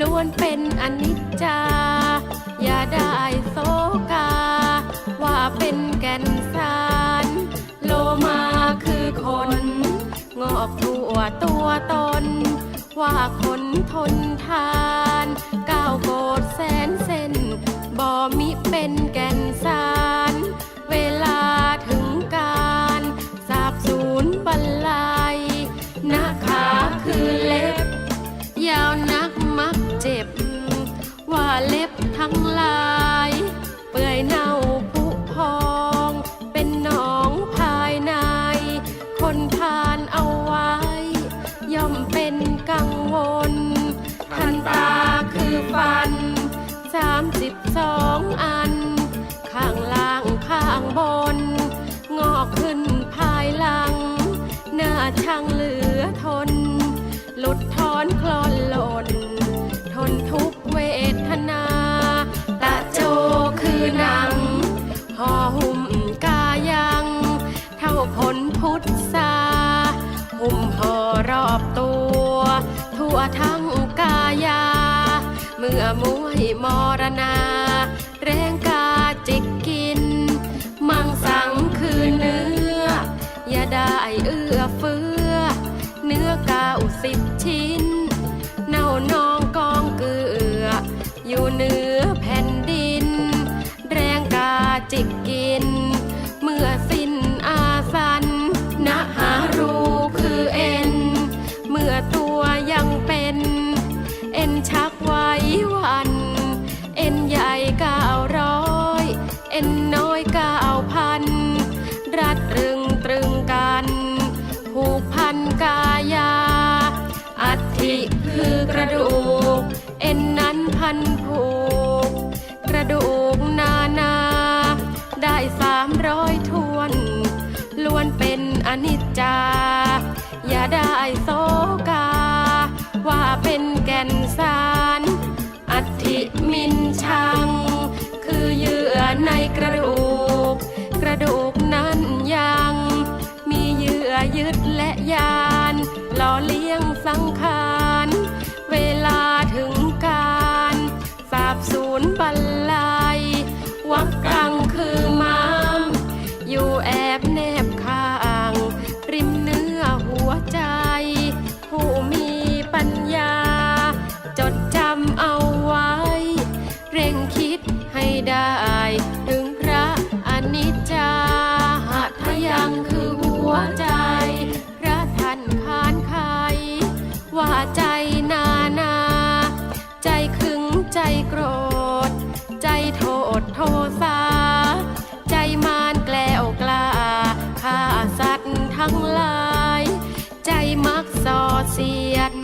ล้วนเป็นอนิจจา อย่าได้โศกา ว่าเป็นแก่นสาร โลมาคือคน งอกทั่วตัวตน ว่าคนทนทานก้าวโกดแสนเส้นบ่มิเป็นแก่นสาร กายา เมื่อมวยมรณา แรงกาจิกกิน มังสังคือเนื้อ อย่าได้เอื้อเฟื้อ เนื้อเก้าสิบชิ้น เน่านองกองเกลือ อยู่เหนือแผ่นดิน แรงกาจิกกิน ได้สามร้อยทวน ล้วนเป็นอนิจจา อย่าได้โศกา ว่าเป็นแก่นสารอัฐิมินชัง คือเยื่อในกระดูก กระดูกนั้นยัง มีเยื่อยึดและยานหล่อเลี้ยง สียด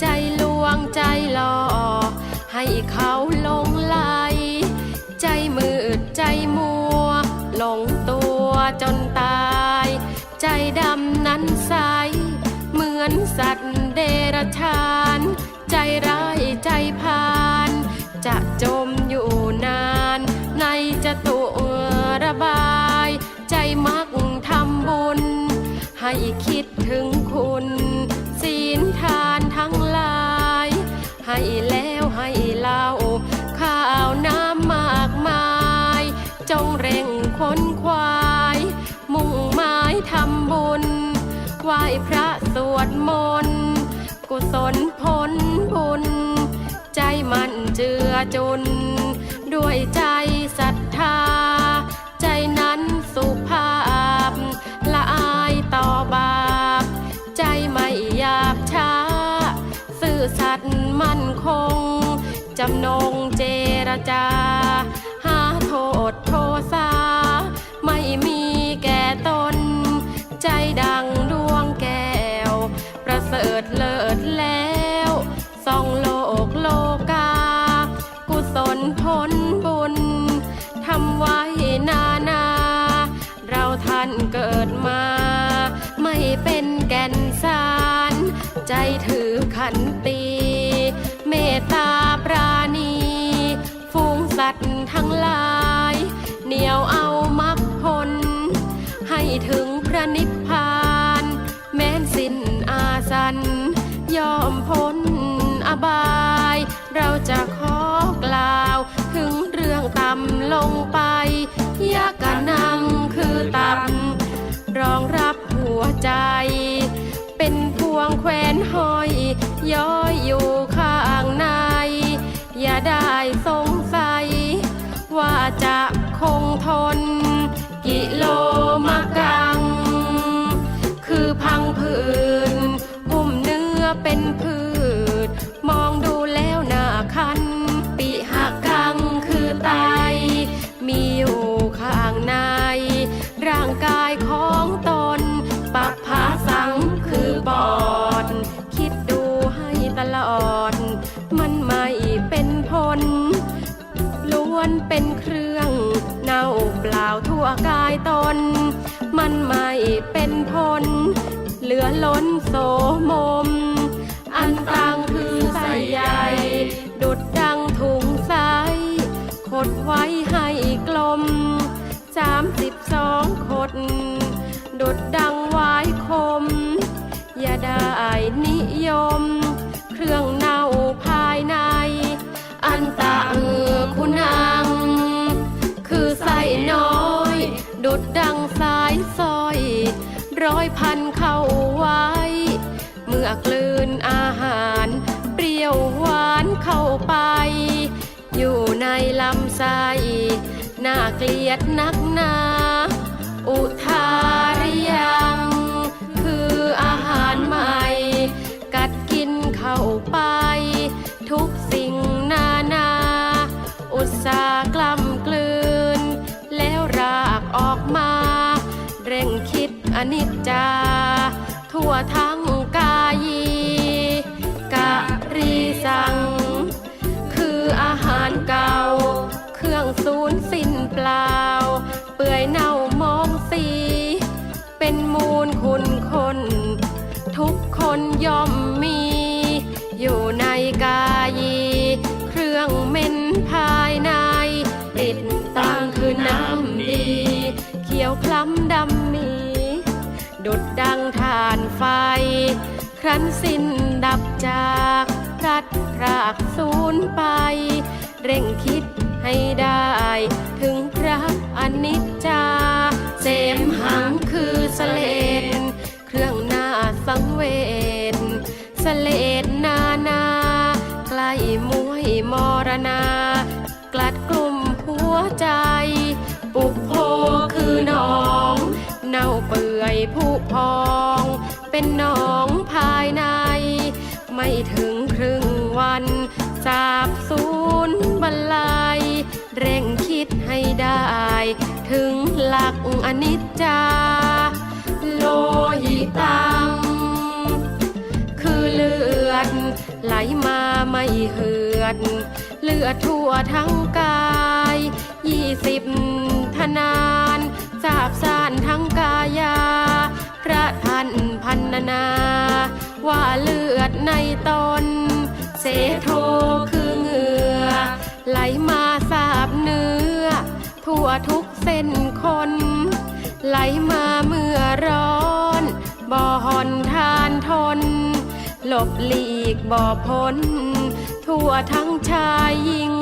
ใจลวงใจหลอกให้เขาหลงไหลใจมืดใจมัว หลงตัวจนตาย ใจดำนั้นใส เหมือนสัตว์เดรัจฉาน ใจร้ายใจพาน จะจมอยู่นาน ในจะตัวระบาย ใจมักทำบุญ ให้คิดถึงคุณ ศีลทานทั้งหลาย ให้แล้วให้เล่าข้าวน้ำมากมาย จงเร่งค้นควาย มุ่งหมายทำบุญไหว้พระสวดมนต์กุศลผลบุญ ใจมันเจือจุน ด้วยใจศรัทธา ใจนั้นสุภำนงเจรจา หาโทษโทษาไม่มีแก่ตน ใจดังดวงแก้ว ประเสริฐเลิศแล้วส่องโลกโลกา กุศลผลบุญทำไว้นานา เราท่านเกิดมา ไม่เป็นแก่นสาร ใจถือขัน ลายเหนียวเอามักพลให้ถึงพระนิพพาน แม้นสิ้นอาสัน ยอมพ้นอบาย เราจะขอกล่าว ถึงเรื่องต่ำลงไปยากะนังคือต่ำรองรับหัวใจ เป็นพวงแควนหอยย้อยอยู่ จะคงทน กิโล วกายตน มันไม่เป็นผลเหลือล้นโสมม อันตังคือใส่ใหญ่ ดุดดังถุงใสขดไว้ให้กลมสามสิบสองขด ดุดดังไว้คม อย่าได้นิยม เครื่อง ลำไส้น่าเกลียดนักหนา อุทาริยัง คืออาหารใหม่ กัดกินเข้าไป ทุกสิ่งนานา อุตสาห์กล้ำกลืน แล้วรากออกมา เร่งคิดอนิจจา ทั่วทั้งกายีกะรีสัง ทานไฟ ครั้นสิ้นดับจากพลัดพรากสูญไป เร่งคิดให้ได้ ถึงพระอนิจจา เสมหังคือสเลนเครื่องหน้าสังเวชสเลดนานา ใกล้มวยมรณา กลัดกลุ่มหัวใจ ปุกโพคือหนอง เน่าเปื่อยผุพอง เป็นหนองภายใน ไม่ถึงครึ่งวันสาบสูญบรรลัย เร่งคิดให้ได้ ถึงหลักอนิจจา โลหิตัง คือเลือด ไหลมาไม่เหือด เลือดทั่วทั้งกายยี่สิบทนานสาบสานทั้งกายา พระท่านพันนา ว่าเลือดในตน เสโทคือเหงื่อ ไหลมาสาบเนื้อ ทั่วทุกเส้นคน ไหลมาเมื่อร้อนบ่หอนทานทน หลบหลีกบ่อพ้น ทั่วทั้งชายหญิง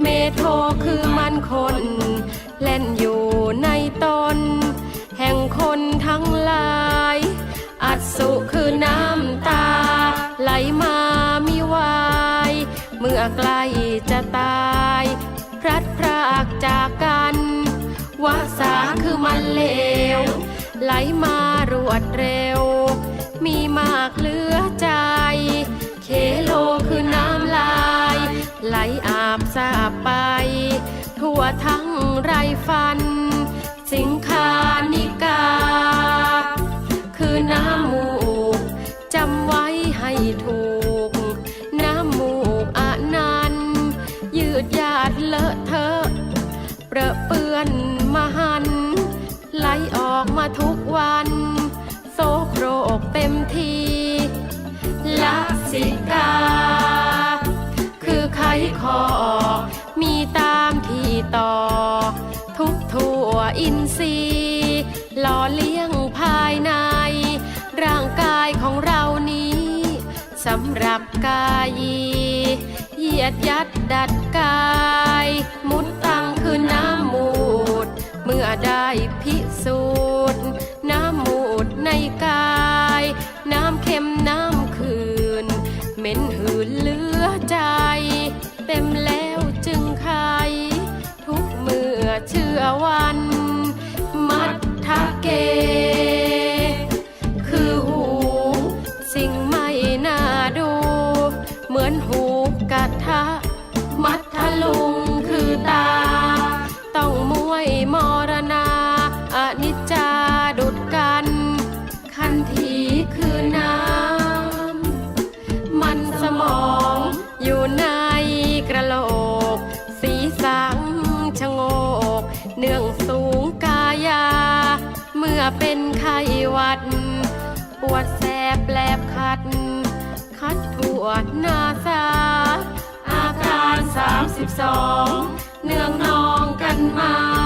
เมโทคือมันคน เล่นอยู่ในตน คนทั้งหลาย อัสุคือน้ำตา ไหลมามีวาย เมื่อใกล้จะตาย พลัดพรากจากกันวาสาคือมันเลว ไหลมารวดเร็ว มีมากเหลือใจ เคโลคือน้ำลาย ไหลอาบสาบไป ทั่วทั้งไรฟัน สิงคานิ วันโซโครกเต็มทีลักสิกา คือไขคอกมีตามที่ต่อ ทุกทั่วอินทรีย์หล่อเลี้ยงภายใน ร่างกายของเรานี้สำหรับกายีเหยียดยัดดัดกาย มุดตังคือน้ำมูด เมื่อได้พิสูจน์ กาย น้ำเค็มน้ำคืน เหม็นหืนเลือใจ เต็มแล้วจึงใครทุกเมื่อเชื่อว่า ดนาซาอาการ 32 เนืองนองกันมา